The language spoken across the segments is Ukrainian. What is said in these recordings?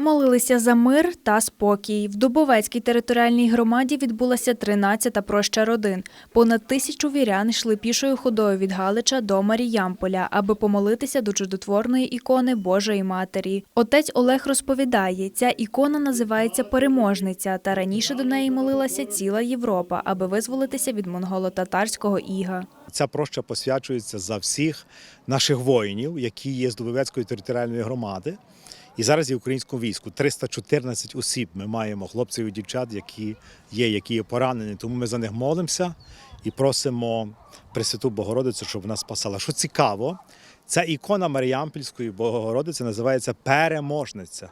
Молилися за мир та спокій. В Дубовецькій територіальній громаді відбулася 13-та проща родин. Понад тисячу вірян йшли пішою ходою від Галича до Маріямполя, аби помолитися до чудотворної ікони Божої Матері. Отець Олег розповідає, ця ікона називається Переможниця, та раніше до неї молилася ціла Європа, аби визволитися від монголо-татарського іга. Ця проща посвячується за всіх наших воїнів, які є з Дубовецької територіальної громади. І зараз є в українському війську 314 осіб. Ми маємо хлопців і дівчат, які є, які є поранені. Тому ми за них молимося і просимо Пресвяту Богородицю, щоб вона спасала. Що цікаво, ця ікона Маріампільської Богородиці називається Переможниця.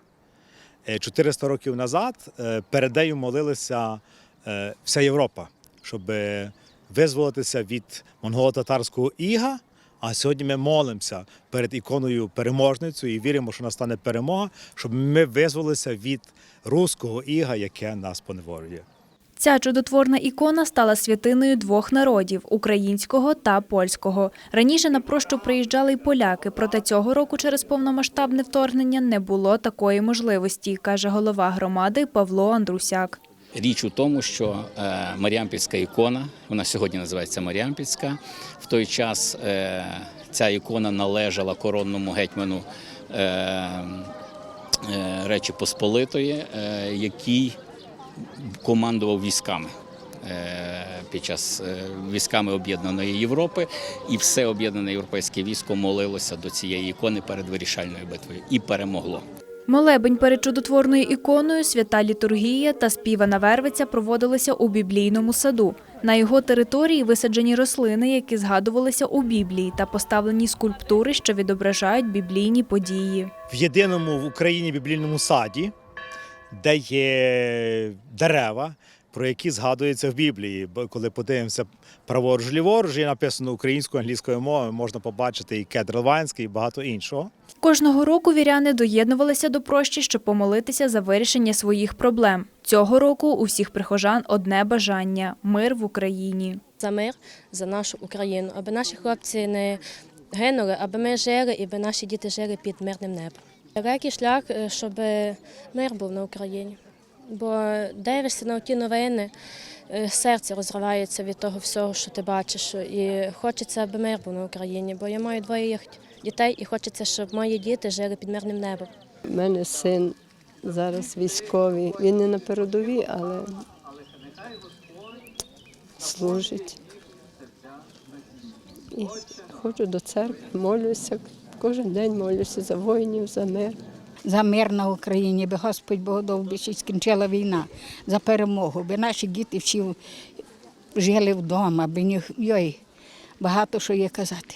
Е, 400 років назад е, перед нею молилася е, вся Європа, щоб е, визволитися від монголо-татарського іга. А сьогодні ми молимося перед іконою переможницею і віримо, що настане перемога, щоб ми визволилися від руського іга, яке нас поневолює. Ця чудотворна ікона стала святиною двох народів українського та польського. Раніше на прощу приїжджали й поляки, проте цього року через повномасштабне вторгнення не було такої можливості, каже голова громади Павло Андрусяк. Річ у тому, що е, Маріампільська ікона, вона сьогодні називається Маріампільська. В той час е, ця ікона належала коронному гетьману е, Речі Посполитої, який командував військами. Під час військами Об'єднаної Європи, і все об'єднане європейське військо молилося до цієї ікони перед вирішальною битвою і перемогло. Молебень перед чудотворною іконою, свята літургія та співана вервиця проводилися у біблійному саду. На його території висаджені рослини, які згадувалися у Біблії, та поставлені скульптури, що відображають біблійні події. В єдиному в Україні біблійному саді, де є дерева, про які згадується в Біблії. Бо коли подивимося праворуч ліворуч, є написано українською англійською мовою, можна побачити і кедр ливанський, і багато іншого. Кожного року віряни доєднувалися до прощі, щоб помолитися за вирішення своїх проблем. Цього року у всіх прихожан одне бажання мир в Україні. за мир, за нашу Україну, аби наші хлопці не гинули, аби ми жили і аби наші діти жили під мирним небом. Далекий шлях, е, щоб мир був на Україні. Бо дивишся на ті новини, е, серце розривається від того всього, що ти бачиш. І хочеться, аби мир був на Україні. Бо я маю двоє дітей і хочеться, щоб мої діти жили під мирним небом. У мене син зараз військовий. Він не на передовій, але служить. І ходжу до церкви, молюся. Кожен день молюся за воїнів, за мир. За мир на Україні, би Господь Бог дав, би ще скінчила війна, за перемогу, би наші діти всі жили вдома, би ні, йой, багато що є казати,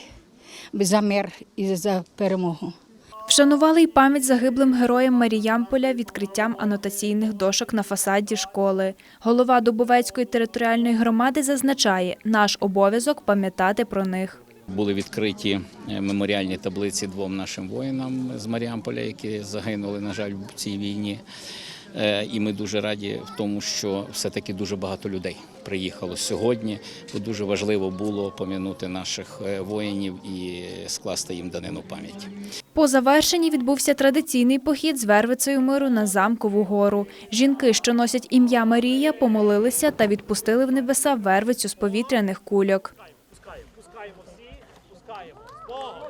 би за мир і за перемогу. Вшанували й пам'ять загиблим героям Маріямполя відкриттям анотаційних дошок на фасаді школи. Голова Дубовецької територіальної громади зазначає, наш обов'язок пам'ятати про них. Були відкриті е, меморіальні таблиці двом нашим воїнам з Маріамполя, які загинули, на жаль, в цій війні. Е, І ми дуже раді в тому, що все-таки дуже багато людей приїхало сьогодні. Бо дуже важливо було пом'янути наших е, воїнів і скласти їм данину пам'яті. По завершенні відбувся традиційний похід з вервицею миру на замкову гору. Жінки, що носять ім'я Марія, помолилися та відпустили в небеса вервицю з повітряних кульок. 와.